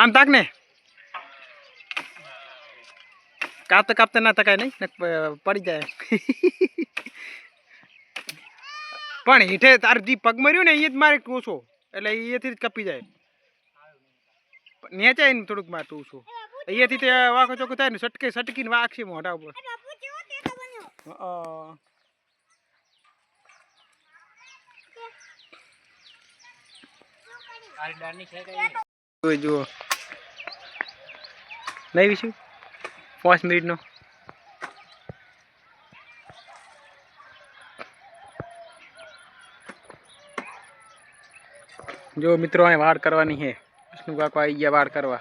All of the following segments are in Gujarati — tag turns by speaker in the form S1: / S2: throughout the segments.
S1: આમ તાક ને. કાપતે કાપતે ના તકાય નહીં પડી જાય. પણ હેઠે તાર જે પગ મર્યું ને એ જ મારે ઓછો. એટલે અહીંયાથી જ કપી જાય. નેચાય ને થોડુંક મારે ટૂંસો અહીંયાથી તે વાંકો ચોખો થાય ને સટકે સટકીને વાગશે મોઢા ઉપર. જુઓ જુઓ નહીં વિશું પાંચ મિનિટનો. જો મિત્રો અહીં વાડ કરવાની છે. વિષ્ણુ કાકો આવી ગયા વાડ કરવા.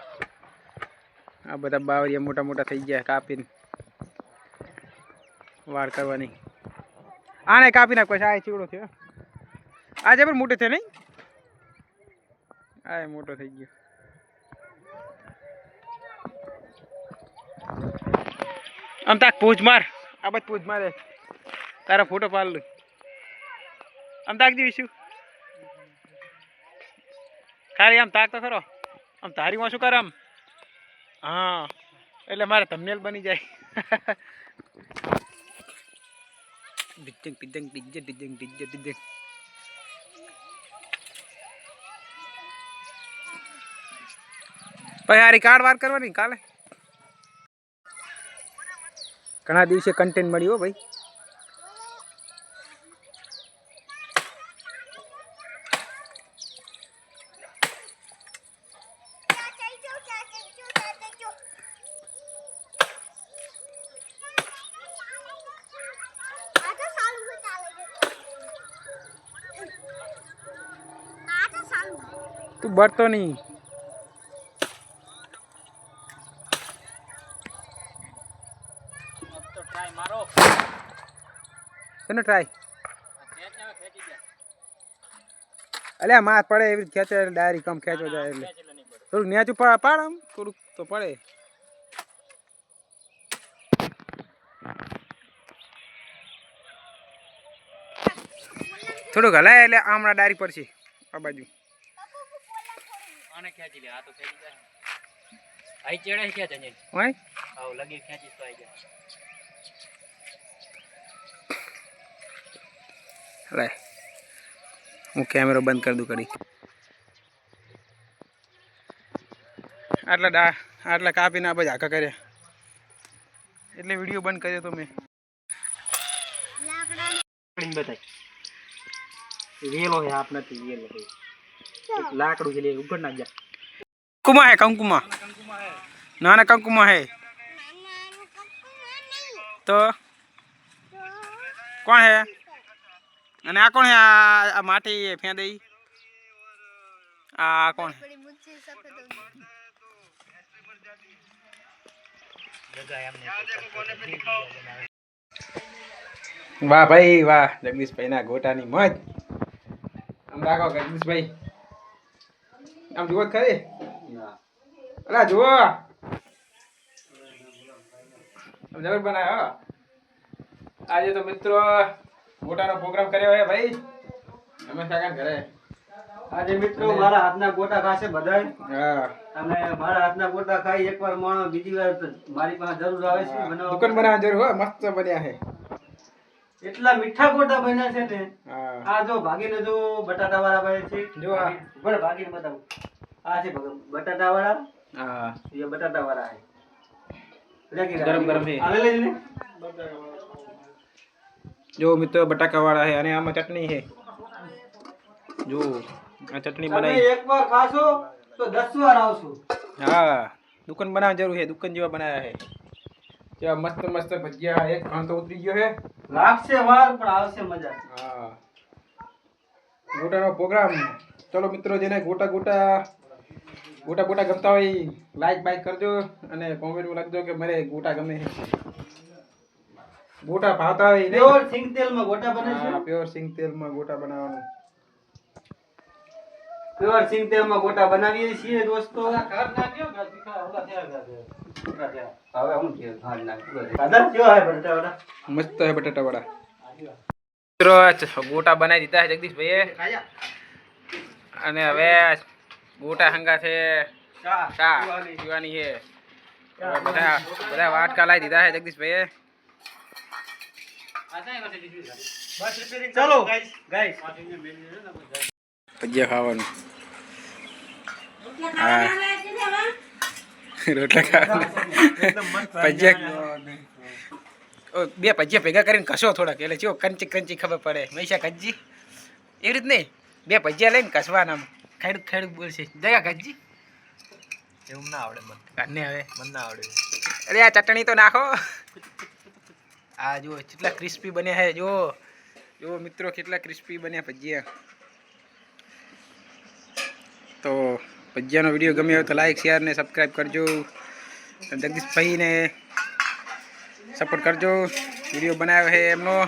S1: આ બધા બાવરિયા મોટા મોટા થઈ ગયા કાપીને. વાડ કરવાની. આને કાપી નાખો, આ ચીવડો થયો. આજે પણ મોટો થયો નહીં? આ મોટો થઈ ગયો. આમ તાક પૂછ માર. આ બધ પૂછ મારે. તારા ફોટો પાડ લઉં. આમ તાક દઈશું ખાલી આમ તાક તો ખરો. આમ તારીમાં શું કર આમ? હા એટલે મારે થંબનેલ બની જાય. ડિજંગ ડિજંગ ડિજંગ ડિજંગ ડિજંગ ડિજંગ પછી આ રિકાર્ડ વાર કરવાની કાલે? ઘણા દિવસે કન્ટેન્ટ મળ્યું હો ભાઈ. તું બરતો નહીં. શેનો ટ્રાય અલ્યા માથ પડે એવી ખેંચે એટલે ડાયરી કમ ખેંચો જાય એટલે. થોડુંક નેચું પડે પાડ આમ થોડુંક તો પડે. થોડુંક હલાય એટલે આમણા ડાયરી પડશે આ બાજુ.
S2: આને ખેંચી લે આ તો ખેંચી જાય. આઈ ચડે ખેંચે ને
S1: હોય
S2: આવ લગી ખેંચી તો આઈ જાય.
S1: હલાય હું કેમેરો બંધ કરી દઉં કરી આટલા ડા આટલા કાપીને આ બધા આખા કર્યા એટલે વીડિયો બંધ કર્યો તો મેં
S2: બતાય વેલો હે આપ નથી વેલો હે લાકડું છે લે ઉપર ના જા
S1: કંકુમા હે કંકુમા નાના કંકુમા હે તો કોણ હે અને આ કોણ હે આ આ માટી ફેંદે આ કોણ વાહ ભાઈ વાહ. જગદીશભાઈ ના ગોટાની મજ. આમ રાખો જગદીશભાઈ. આમ જુઓ ખરી? અલા જુઓ. આમ જબર બનાવ્યો હો. આજે તો મિત્રો ગોટાનો પ્રોગ્રામ કર્યો હે ભાઈ? અમે કાકા ઘરે.
S3: આજે મિત્રો મારા હાથના ગોટા ખાશે બધાય.
S1: હા.
S3: અને મારા હાથના ગોટા ખાઈ એકવાર માણો બીજી વાર મારી પાસે જરૂર આવે છે બનાવવા
S1: દુકાન બનાવવા જરૂર હોય મસ્ત બન્યા છે.
S3: એટલા મીઠા ગોટા બન્યા છે ને. આ જો ભાગીને જો બટાટા વાળા બને છે.
S1: જો આ.
S3: ભાગીને બતાવું. આ છે બટાટા વાળા
S1: હા.
S3: એ બટાટા વાળા છે.
S1: ગરમ ગરમ છે.
S3: આ લે લે લે.
S1: જો મિત્રો બટાકા વાળા છે અને આમાં ચટણી છે. જો આ ચટણી બનાવી.
S3: એકવાર ખાશો તો 10 વાર આવશો.
S1: હા દુકાન બનાવવા જરૂર છે દુકાન જેવા બનાવ્યા છે. ત્યાં મસ્ત મસ્ત ભજીયા એક ઘણ તો ઉતરી ગયો છે.
S3: લાગશે વાર પણ આવશે મજા.
S1: હા. ગોટાનો પ્રોગ્રામ ચલો મિત્રો જેને ગોટા ગોટા ગોટા ગોટા ગમતા હોય લાઈક બાઈક કરજો અને કોમેન્ટમાં લખજો કે મને ગોટા ગમે છે. ગોટા ભાવતા હોય ને
S3: પ્યોર સિંગ તેલમાં ગોટા બને છે?
S1: પ્યોર સિંગ તેલમાં ગોટા બનાવવાનું.
S3: પ્યોર સિંગ તેલમાં ગોટા બનાવીએ છીએ દોસ્તો. હવે હું કે ઘર નાખ દાદા કેવા હે બટાટા વડા
S1: મસ્ત હે બટાટા વડા મિત્રો ગોટા બનાવી દીધા છે જગદીશભાઈએ. અને હવે ગોટા હંગા છે
S3: ચા
S1: ચા
S3: પીવાની.
S1: પીવાની છે. હવે બધા બધા વાટકા લાવી દીધા છે જગદીશભાઈએ.
S2: ચલો.
S1: ભજીયા ખાવાનું. હા. રોટલા ખાવાના. ભજીયા. બે ભજીયા ભેગા કરીને કશો થોડાક. એટલે જો કંચી કંચી ખબર પડે. મૈસા કજ્જી એવી રીત નહીં. બે ભજીયા લઈને કસવાના. ખેડૂત ખેડૂત બોલશે. જગા કજ્જી
S2: એવું ના આવડે મને.
S1: કાને હવે.
S2: મને ના આવડે.
S1: અરે આ ચટણી તો નાખો. આ જુઓ, કેટલા ક્રિસ્પી બન્યા છે, જુઓ. જુઓ મિત્રો, કેટલા ક્રિસ્પી બન્યા ભજીયા. તો ભજીયાનો વીડિયો ગમ્યો તો લાઈક શેર ને સબસ્ક્રાઈબ કરજો. જગદીશભાઈને સપોર્ટ કરજો. વીડિયો બનાવ્યો છે એમનો.